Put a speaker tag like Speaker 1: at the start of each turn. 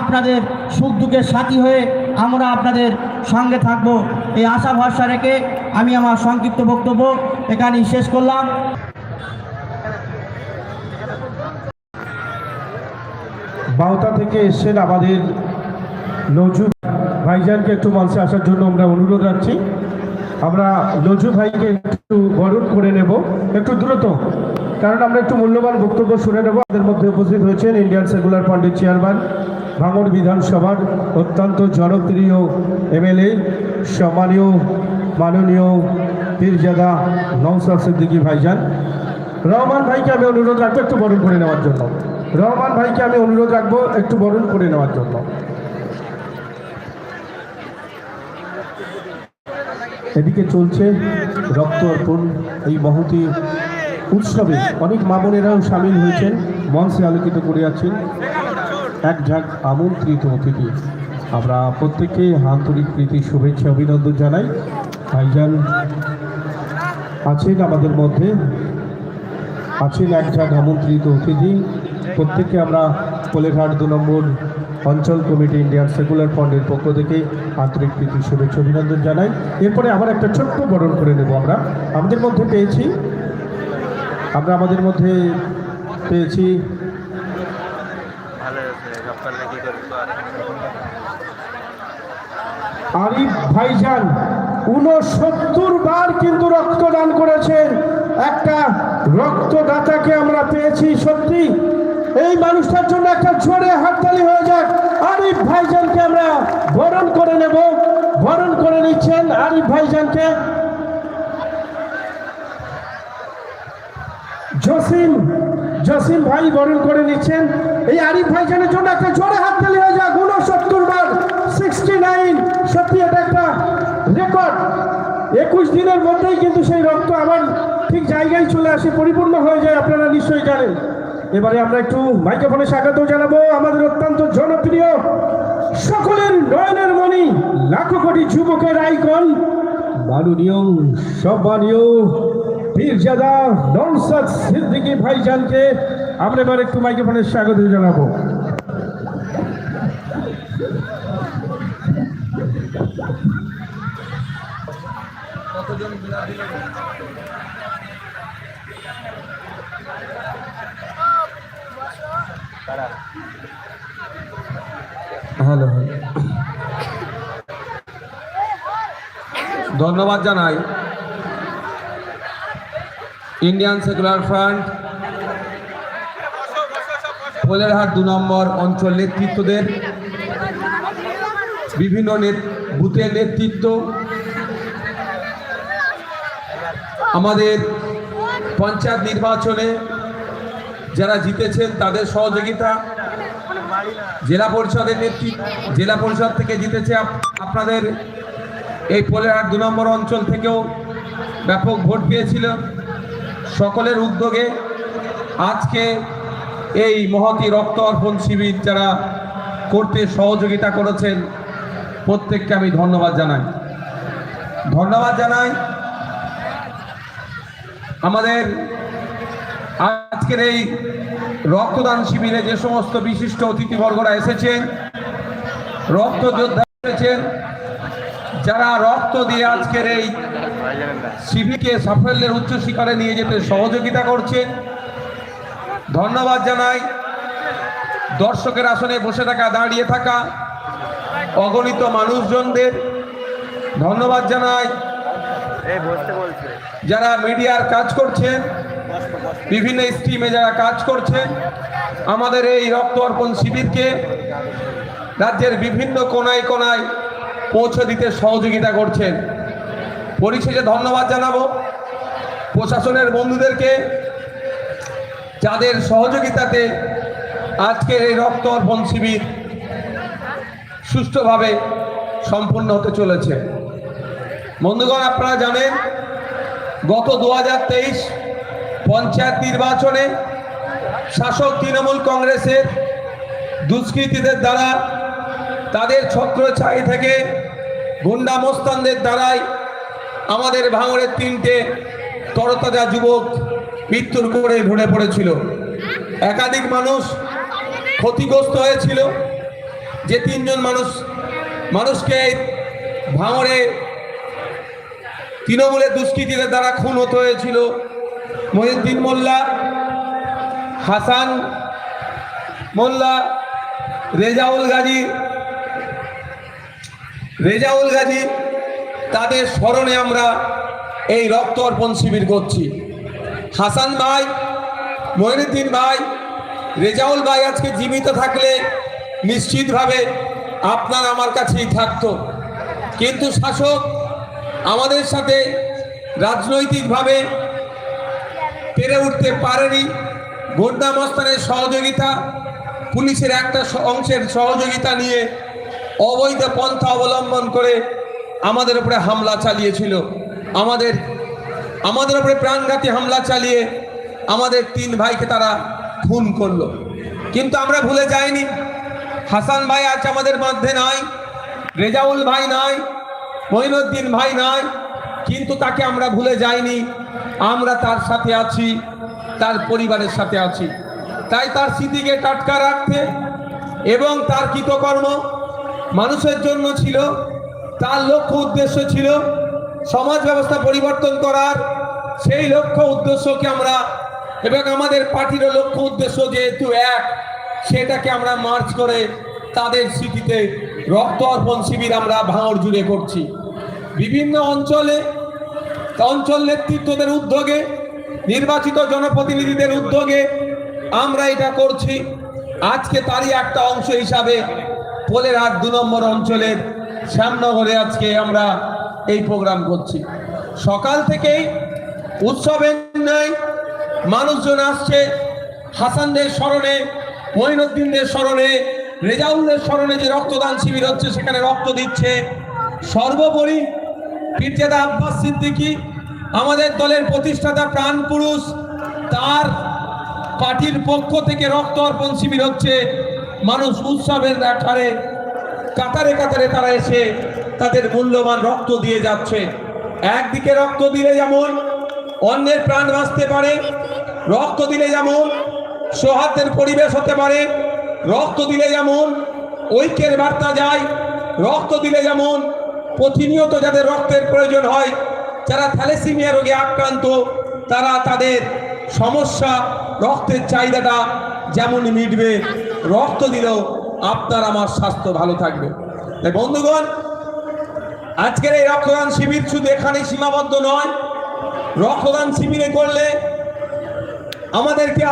Speaker 1: আপনাদের সুখ দুঃখের সাথী হয়ে আমরা আপনাদের সঙ্গে থাকব। এই আশা ভরসা রেখে আমি আমার সংক্ষিপ্ত বক্তব্য এখানেই শেষ করলাম।
Speaker 2: বাউতা থেকে এসছেন আমাদের নজু ভাইজানকে একটু মঞ্চে আসার জন্য আমরা অনুরোধ রাখছি। আমরা নজু ভাইকে একটু বরণ করে নেব। একটু দ্রুত। কারণ আমরা একটু মূল্যবান বক্তব্য শুনে নেব। আমাদের মধ্যে উপস্থিত হয়েছেন ইন্ডিয়ান সেকুলার পার্টির চেয়ারম্যান ভাঙড় বিধানসভার অত্যন্ত জনপ্রিয় এমএলএ, সম্মানীয়, মাননীয় পীরজাদা নৌসাদ সিদ্দিকী ভাইজান। রহমান ভাইকে আমি অনুরোধ রাখব একটু বরণ করে নেওয়ার জন্য। রহমান ভাইকে আমি অনুরোধ রাখব একটু বরণ করে নেওয়ার জন্য। এদিকে চলছে রক্ত অর্পণ, এই মহতি উৎসবে অনেক মামনেরাও সামিল হয়েছেন, মঞ্চে আলোকিত করে আছেন। এক ঝাঁক আমন্ত্রিত অতিথি। আমরা প্রত্যেককে আন্তরিক প্রীতি, শুভেচ্ছা, অভিনন্দন জানাই। ভাইজান আছেন আমাদের মধ্যে। আছেন এক ঝাঁক আমন্ত্রিত অতিথি। প্রত্যেককে আমরা কোলেঘাট দু নম্বর অঞ্চল কমিটি ইন্ডিয়ান সেকুলার ফন্ডের পক্ষ থেকে আন্তরিক প্রীতি, শুভেচ্ছা, অভিনন্দন জানাই। এরপরে আবার একটা ছোট্ট বরণ করে নেব আমরা। আমাদের মধ্যে পেয়েছি আমরা আমাদের মধ্যে পেয়েছি। আরিফ ভাইজান উনসত্তর বার কিন্তু রক্তদান করেছেন। একটা রক্তদাতাকে আমরা পেয়েছি সত্যি। এই মানুষটার জন্য একটা জোরে হাততালি হয়ে যাক। আরিফ ভাইজানকে আমরা বরণ করে নেব। বরণ করে নিচ্ছেন আরিফ ভাইজানকে। জসিম জসিম ভাই বরণ করে নিচ্ছেন। এই আরিফ ভাইজানের জন্য একটা জোরে হাত হাততালি হয়ে যাক। উনসত্তর বার সিক্সটি নাইন সত্যি এটা একটা রেকর্ড একুশ দিনের মধ্যেই কিন্তু সেই রক্ত আবার ঠিক জায়গায় চলে আসে, পরিপূর্ণ হয়ে যায়, আপনারা নিশ্চয়ই জানেন। এবারে আমরা একটু মাইক্রোফোনে স্বাগত জানাব আমাদের অত্যন্ত জনপ্রিয়, সকলের নয়নের মণি, লাখো কোটি যুবকের আইকন। মাননীয়, সম্মানীয় পীরজাদা নৌসাদ সিদ্দিকী ভাইজানকে আমরা এবার একটু মাইক্রোফোনে স্বাগত জানাব।
Speaker 3: হ্যালো। ধন্যবাদ জানাই। ইন্ডিয়ান সেকুলার ফ্রন্ট পোলেরহাট দু নম্বর অঞ্চল নেতৃত্বদের, বিভিন্ন বুথের নেতৃত্ব, আমাদের পঞ্চায়েত নির্বাচনে যারা জিতেছেন তাদের সহযোগিতা, জেলা পরিষদের নেতৃত্ব জেলা পরিষদ থেকে জিতেছে আপনাদের এই পোলেরহাট দু নম্বর অঞ্চল থেকেও ব্যাপক ভোট পেয়েছিল। সকলের উদ্যোগে আজকে এই মহতি রক্ত অর্পণ শিবির যারা করতে সহযোগিতা করেছেন, প্রত্যেককে আমি ধন্যবাদ জানাই। ধন্যবাদ জানাই আমাদের আজকের এই রক্তদান শিবিরে যে সমস্ত বিশিষ্ট অতিথিবর্গরা এসেছেন রক্ত যোদ্ধা এসেছেন, যারা রক্ত দিয়ে আজকের এই শিবিরকে সাফল্যের উচ্চ শিখরে নিয়ে যেতে সহযোগিতা করছেন। ধন্যবাদ জানাই। দর্শকের আসনে বসে থাকা, দাঁড়িয়ে থাকা অগণিত মানুষজনদের ধন্যবাদ জানাই। যারা মিডিয়ার কাজ করছেন, বিভিন্ন স্ট্রিমে যারা কাজ করছেন, আমাদের এই রক্ত অর্পণ শিবিরকে রাজ্যের বিভিন্ন কোনায় কোনায় পৌঁছে দিতে সহযোগিতা করছেন। পরিশেষে ধন্যবাদ জানাব প্রশাসনের বন্ধুদেরকে, যাদের সহযোগিতাতে আজকের এই রক্ত অর্পণ শিবির সুষ্ঠুভাবে সম্পূর্ণ হতে চলেছে। বন্ধুগণ, আপনারা জানেন, গত দু হাজার তেইশ পঞ্চায়েত নির্বাচনে শাসক তৃণমূল কংগ্রেসের দুষ্কৃতীদের দ্বারা তাদের ছত্রছাই থেকে গুন্ডা মোস্তানদের দ্বারাই আমাদের ভাঙড়ের তিনটে তরতাজা যুবক মৃত্যুর করে ঝরে পড়েছিল। একাধিক মানুষ ক্ষতিগ্রস্ত হয়েছিল। যে তিনজন মানুষ, মানুষকে ভাঙড়ে তৃণমূলের দুষ্কৃতীদের দ্বারা খুন হতে হয়েছিল। মহিউদ্দিন মোল্লা, হাসান মোল্লা, রেজাউল গাজী রেজাউল গাজী তাদের স্মরণে আমরা এই রক্ত অর্পণ শিবির করছি। হাসান ভাই, মহিনুদ্দিন ভাই, রেজাউল ভাই আজকে জীবিত থাকলে নিশ্চিতভাবে আপনার আমার কাছেই থাকতো। কিন্তু শাসক আমাদের সাথে রাজনৈতিকভাবে পেরে উঠতে পারেনি। গোন্ডা মস্তানের সহযোগিতা, পুলিশের একটা অংশের সহযোগিতা নিয়ে অবৈধ পন্থা অবলম্বন করে আমাদের উপরে হামলা চালিয়েছিল। আমাদের আমাদের উপরে প্রাণঘাতী হামলা চালিয়ে আমাদের তিন ভাইকে তারা খুন করল। কিন্তু আমরা ভুলে যাইনি। হাসান ভাই আজ আমাদের মধ্যে নাই, রেজাউল ভাই নাই মঈনুদ্দিন ভাই নাই, কিন্তু তাকে আমরা ভুলে যাইনি। আমরা তার সাথে আছি, তার পরিবারের সাথে আছি। তাই তার স্মৃতিকে টাটকা রাখতে এবং তার কৃতকর্ম মানুষের জন্য ছিল। তার লক্ষ্য উদ্দেশ্য ছিল সমাজ ব্যবস্থা পরিবর্তন করার। সেই লক্ষ্য উদ্দেশ্যকে আমরা এবং আমাদের পার্টিরও লক্ষ্য উদ্দেশ্য যেহেতু এক, সেটাকে আমরা মার্চ করে তাদের স্মৃতিতে রক্ত অর্পণ শিবির আমরা ভাঙড় জুড়ে করছি। বিভিন্ন অঞ্চলে, অঞ্চল নেতৃত্বদের উদ্যোগে, নির্বাচিত জনপ্রতিনিধিদের উদ্যোগে আমরা এটা করছি। আজকে তারই একটা অংশ হিসাবে পোলের হাট দু নম্বর অঞ্চলের শ্যামনগরে আজকে আমরা এই প্রোগ্রাম করছি। সকাল থেকেই উৎসবের ন্যায় মানুষজন আসছে। হাসানদের স্মরণে মহিনুদ্দিনদের স্মরণে, রেজাউলদের স্মরণে যে রক্তদান শিবির হচ্ছে, সেখানে রক্ত দিচ্ছে। সর্বোপরি পীরজাদা আব্বাস সিদ্দিকী, আমাদের দলের প্রতিষ্ঠাতা প্রাণ পুরুষ, তার পার্টির পক্ষ থেকে রক্ত অর্পণ শিবির হচ্ছে। মানুষ উৎসবের আকারে কাতারে কাতারে তারা এসে তাদের মূল্যবান রক্ত দিয়ে যাচ্ছে। একদিকে রক্ত দিলে যেমন অন্যের প্রাণ বাঁচতে পারে, রক্ত দিলে যেমন সৌহার্দ্যের পরিবেশ হতে পারে, রক্ত দিলে যেমন ঐক্যের বার্তা যায়, রক্ত দিলে যেমন প্রতিনিয়ত যাদের রক্তের প্রয়োজন হয়, যারা থ্যালেসিমিয়া রোগে আক্রান্ত, তারা তাদের সমস্যা রক্তের চাহিদাটা যেমন মিটবে, রক্ত দিলেও আপনার আমার স্বাস্থ্য ভালো থাকবে। তাই বন্ধুগণ, আজকের এই রক্তদান শিবির শুধু এখানে সীমাবদ্ধ নয়, রক্তদান শিবিরে করলে আমাদেরকে